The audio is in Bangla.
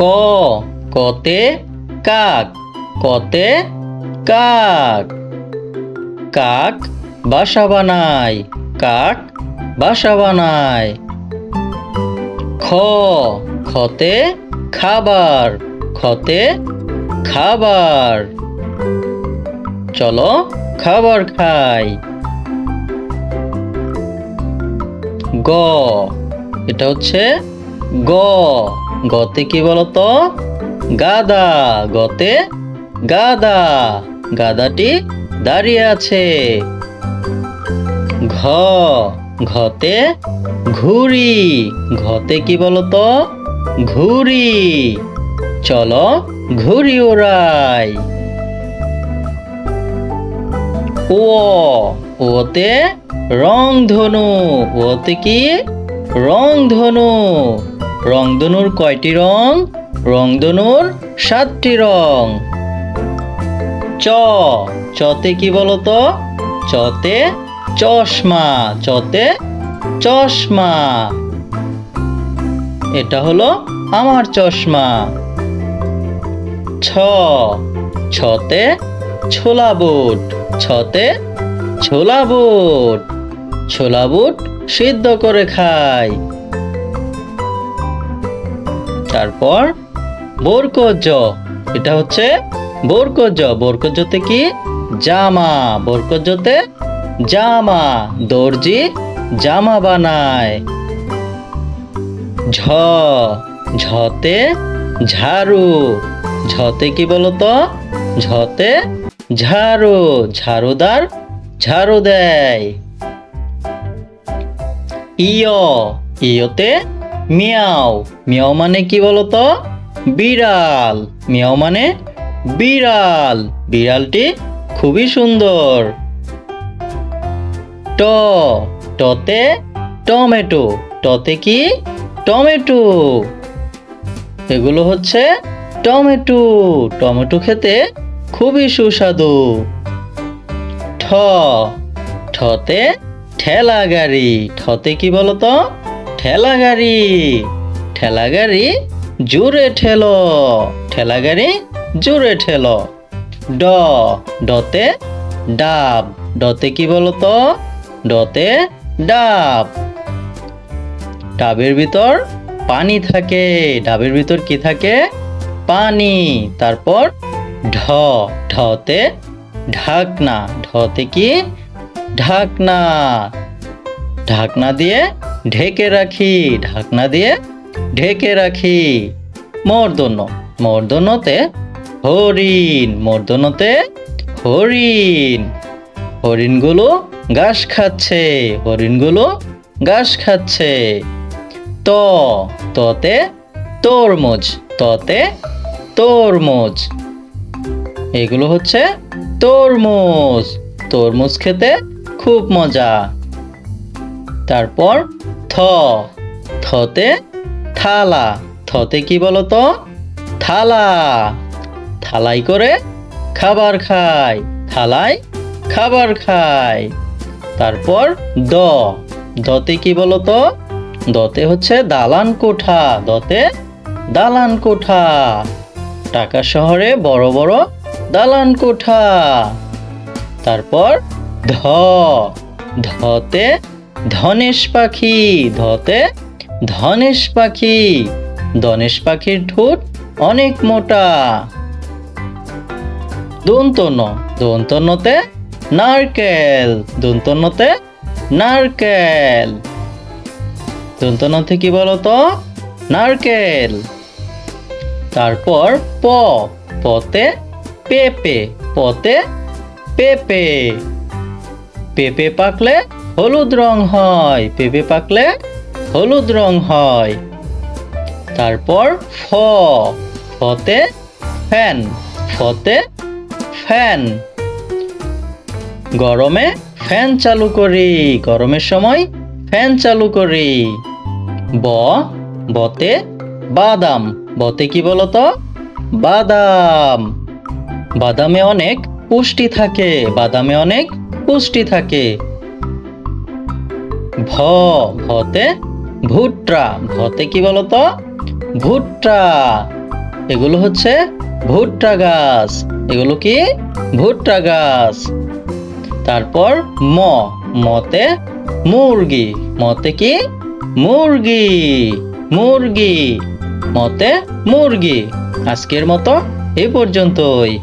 ক, কতে কাক কতে কাক। কাক বাসা বানায়, কাক বাসা বানায়। খ, খতে খাবার খতে খাবার। চলো খাবার খাই। গ, এটা হচ্ছে গ। গতে কি বলতো? গাদা। গতে গাদা। গাদাটি দাঁড়িয়ে আছে। ঘ। ঘতে ঘুড়ি। ঘতে কি বলতো? ঘুড়ি। চলো ঘুড়ি ওড়াই। ও। ওতে রংধনু। ওতে কি? রংধনু। রংধনুর কয়টি রং? রংধনুর সাতটি রং। চ। চতে কি বলতো? চতে চশমা। চতে চশমা। এটা হলো আমার চশমা। ছ। ছতে ছোলা বুট। ছতে ছোলা বুট। ছোলা বুট সিদ্ধ করে খাই। তারপর বরকজ। এটা হচ্ছে বরকজ। বরকজতে কি? জামা। বরকজতে জামা। দর্জি জামা বানায়। ঝ। ঝতে ঝাড়ু। ঝতে কি বলতো? ঝতে ঝাড়ু। ঝাড়ুদার ঝাড়ু দেয়। ইয়। ইয়তে মিয়াও। মিয়াও মানে কি বলতো? বিড়াল। মিয়াও মানে বিড়াল। বিড়ালটি খুবই সুন্দর। ট। টতে টমেটো। টতে কি? টমেটো। এগুলো হচ্ছে টমেটো। টমেটো খেতে খুবই সুস্বাদু। ঠ। ঠতে ঠেলা গাড়ি ঠতে কি বলতো? ঠেলা গাড়ি। ঠেলা গাড়ি জোরে ঠেলো। ঠেলা গাড়ি জোরে ঠেলো। ড, ডতে ডাব। ডতে কি বলতো? ডতে ডাব। ডাবের ভিতর পানি থাকে। ডাবের ভিতর কি থাকে? পানি। তারপর ঢ, ঢতে ঢাকনা। ঢতে কি? ঢাকনা। ঢাকনা দিয়ে ঢেকে রাখি, ঢাকনা দিয়ে ঢেকে রাখি। মর্দন মর্দনতে হরিণ মর্দনতে হরিণ। হরিণগুলো ঘাস খাচ্ছে, হরিণগুলো ঘাস খাচ্ছে। ত, ততে তরমুজ ততে তরমুজ। এগুলো হচ্ছে তরমুজ। তরমুজ খেতে খুব মজা। তারপর থ। থতে থালা। থতে কি বলতো? থালা। থালাই করে খাবার খায়। থালায় খাবার খায়। তারপর দ। দতে কি বলতো? দতে হচ্ছে দালান কোঠা। দতে দালান কোঠা। ঢাকা শহরে বড় বড় দালান কোঠা। তারপর ধ। ধতে ধনেশ পাখি, ধতে ধনেশ পাখি, ধনেশ পাখির ঠোঁট অনেক মোটা। দন্তন দন্তনতে নারকেল দন্তনতে নারকেল। দন্তনতে কি বলতো? নারকেল। তারপর প, পতে পেঁপে পতে পেঁপে। পেঁপে পাকলে হলুদ রং হয়, পেঁপে পাকলে হলুদ রং হয়। তারপর ফ, ফতে ফ্যান ফতে ফ্যান। গরমে ফ্যান চালু করি, গরমের সময় ফ্যান চালু করি। ব, বতে বাদাম, বতে কি বলতো? বাদাম। বাদামে অনেক পুষ্টি থাকে, বাদামে অনেক পুষ্টি থাকে। ভ, ভতে ভুট্টা ভতে কি বলতো? ভুট্টা এগুলো হচ্ছে ভুট্টা গাছ। এগুলো কি? ভুট্টা গাছ। তারপর ম, মতে মুরগি। মতে কি? মুরগি। মুরগি। মতে মুরগি। আজকের মতো এই পর্যন্তই।